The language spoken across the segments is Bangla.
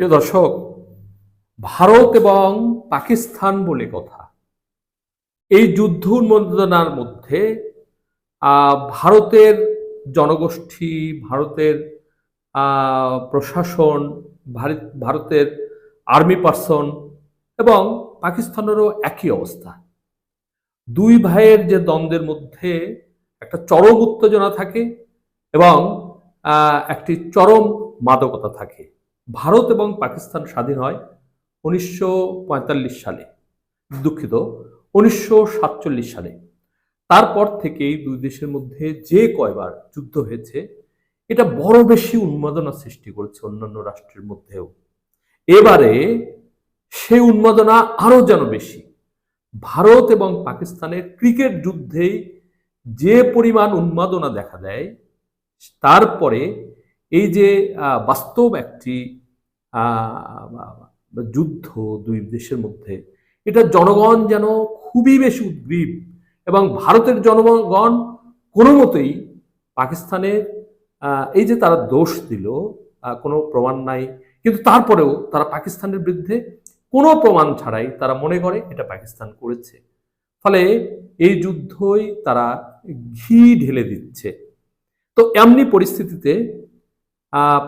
প্রিয় দর্শক, ভারত এবং পাকিস্তান বলে কথা। এই যুদ্ধ উন্মোদনার মধ্যে ভারতের জনগোষ্ঠী, ভারতের প্রশাসন ভারত ভারতের আর্মি পার্সন এবং পাকিস্তানেরও একই অবস্থা। দুই ভাইয়ের যে দ্বন্দ্বের মধ্যে একটা চরম উত্তেজনা থাকে এবং একটি চরম মাদকতা থাকে। ভারত এবং পাকিস্তান স্বাধীন হয় উনিশশো পঁয়তাল্লিশ সালে। দুঃখিত, উনিশশো সাতচল্লিশ সালে। তারপর থেকেই দুই দেশের মধ্যে যে কয়বার যুদ্ধ হয়েছে, এটা বড় বেশি উন্মাদনা সৃষ্টি করেছে অন্যান্য রাষ্ট্রের মধ্যেও। এবারে সেই উন্মাদনা আরও যেন বেশি। ভারত এবং পাকিস্তানের ক্রিকেট যুদ্ধেই যে পরিমাণ উন্মাদনা দেখা দেয়, তারপরে এই যে বাস্তব একটি যুদ্ধ দুই দেশের মধ্যে, এটা জনগণ যেন খুবই বেশি উদ্গ্রীব এবং ভারতের জনগণ কোনো মতেই পাকিস্তানের এই যে তারা দোষ দিল কোনো প্রমাণ নাই, কিন্তু তারপরেও তারা পাকিস্তানের বিরুদ্ধে কোনো প্রমাণ ছাড়াই তারা মনে করে এটা পাকিস্তান করেছে। ফলে এই যুদ্ধই তারা ঘি ঢেলে দিচ্ছে। তো এমনি পরিস্থিতিতে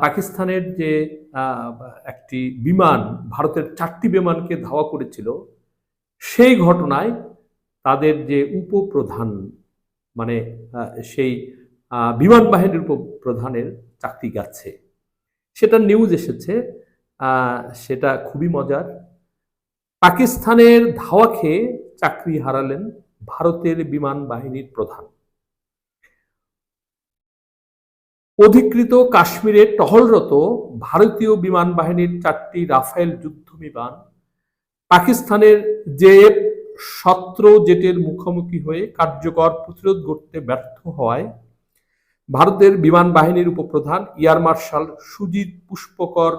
পাকিস্তানের যে একটি বিমান, ভারতের চারটি বিমানকে ধাওয়া করেছিল, সেই ঘটনায় তাদের যে উপপ্রধান মানে সেই বিমান বাহিনীর উপপ্রধানের চাকরি গেছে। সেটা নিউজ এসেছে সেটা খুবই মজার। পাকিস্তানের ধাওয়া খেয়ে চাকরি হারালেন ভারতের বিমান বাহিনীর প্রধান। অধিকৃত কাশ্মীরে টহলরত ভারতীয় বিমান বাহিনীর চারটি রাফেল যুদ্ধ বিমান পাকিস্তানের যে সত্র জেটের মুখোমুখি হয়ে কার্যকর প্রতিরোধ করতে ব্যর্থ হওয়ায় ভারতের বিমান বাহিনীর উপপ্রধান এয়ার মার্শাল সুজিত পুষ্পকর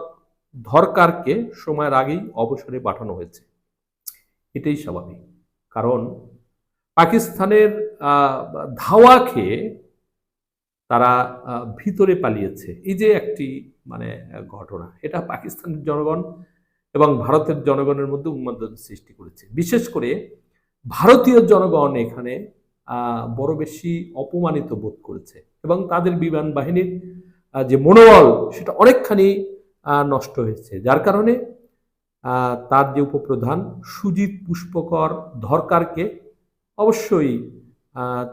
ধরকারকে সময়ের আগেই অবসরে পাঠানো হয়েছে। এটাই স্বাভাবিক। কারণ পাকিস্তানের ধাওয়া খেয়ে তারা ভিতরে পালিয়েছে। এই যে একটি মানে ঘটনা, এটা পাকিস্তানের জনগণ এবং ভারতের জনগণের মধ্যে উন্মাদনা সৃষ্টি করেছে। বিশেষ করে ভারতীয় জনগণ এখানে বড় বেশি অপমানিত বোধ করেছে এবং তাদের বিমান বাহিনীর যে মনোবল, সেটা অনেকখানি নষ্ট হয়েছে। যার কারণে তার যে উপপ্রধান সুজিত পুষ্পকর ধরকারকে অবশ্যই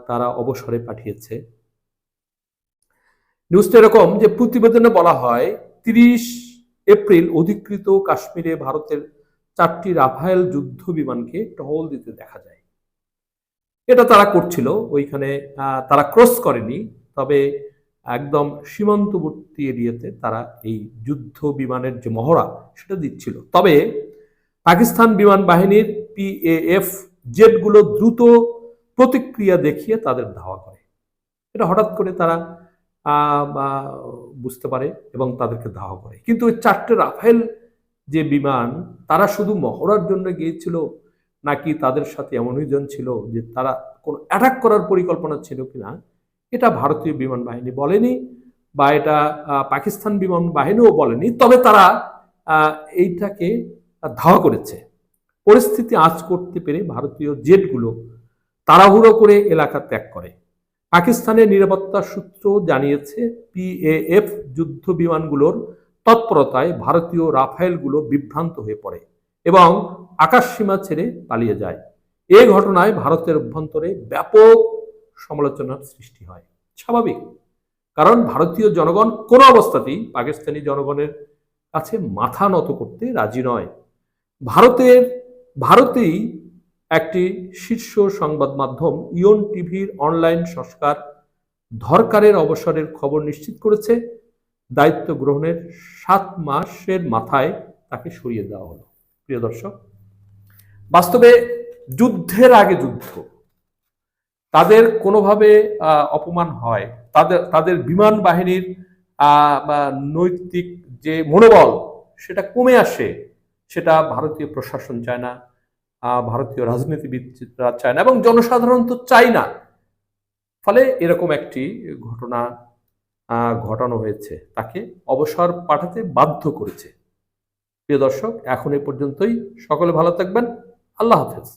তারা অবসরে পাঠিয়েছে। নিউজটা এরকম যে প্রতিবেদনে বলা হয়, তিরিশ এপ্রিল অধিকৃত কাশ্মীরে ভারতের চারটি রাফায়েল যুদ্ধ বিমানকে টহল দিতে দেখা যায়। এটা তারা করছিল, ওইখানে তারা ক্রস করেনি, তবে একদম সীমান্তবর্তী এরিয়াতে তারা এই যুদ্ধ বিমানের যে মহড়া, সেটা দিচ্ছিল। তবে পাকিস্তান বিমান বাহিনীর পিএএফ জেটগুলো দ্রুত প্রতিক্রিয়া দেখিয়ে তাদের ধাওয়া করে। এটা হঠাৎ করে তারা বুঝতে পারে এবং তাদেরকে ধাওয়া করে। কিন্তু ওই চারটে রাফেল যে বিমান, তারা শুধু মহড়ার জন্য গিয়েছিল নাকি তাদের সাথে এমনই জন ছিল যে তারা কোনো অ্যাটাক করার পরিকল্পনা ছিল কিনা? এটা ভারতীয় বিমান বাহিনী বলেনি বা এটা পাকিস্তান বিমান বাহিনীও বলেনি। তবে তারা এইটাকে ধাওয়া করেছে। পরিস্থিতি আঁচ করতে পেরে ভারতীয় জেটগুলো তাড়াহুড়ো করে এলাকা ত্যাগ করে। পাকিস্তানের নিরাপত্তা সূত্র জানিয়েছে, পিএএফ যুদ্ধ বিমানগুলোর তৎপরতায় ভারতীয় রাফায়েলগুলো বিভ্রান্ত হয়ে পড়ে এবং আকাশসীমা ছেড়ে পালিয়ে যায়। এ ঘটনায় ভারতের অভ্যন্তরে ব্যাপক সমালোচনার সৃষ্টি হয়। স্বাভাবিক, কারণ ভারতীয় জনগণ কোনো অবস্থাতেই পাকিস্তানি জনগণের কাছে মাথা নত করতে রাজি নয়। ভারতের, ভারতেই একটি শীর্ষ সংবাদ মাধ্যম ইয়ন টিভির অনলাইন সংস্কার ধরকারের অবসরের খবর নিশ্চিত করেছে। দায়িত্ব গ্রহণের সাত মাসের মাথায় তাকে সরিয়ে দেওয়া হলো। প্রিয় দর্শক, বাস্তবে যুদ্ধের আগে যুদ্ধ। তাদের কোনোভাবে অপমান হয়। তাদের তাদের বিমান বাহিনীর নৈতিক যে মনোবল, সেটা কমে আসে, সেটা ভারতীয় প্রশাসন চায় না। ভারতীয় রাজনীতিবিদরা চায় না এবং জনসাধারণ তো চাই না। ফলে এরকম একটি ঘটনা ঘটানো হয়েছে। তাকে অবসর পাঠাতে বাধ্য করেছে। প্রিয় দর্শক, এখন এ পর্যন্তই। সকলে ভালো থাকবেন। আল্লাহ হাফেজ।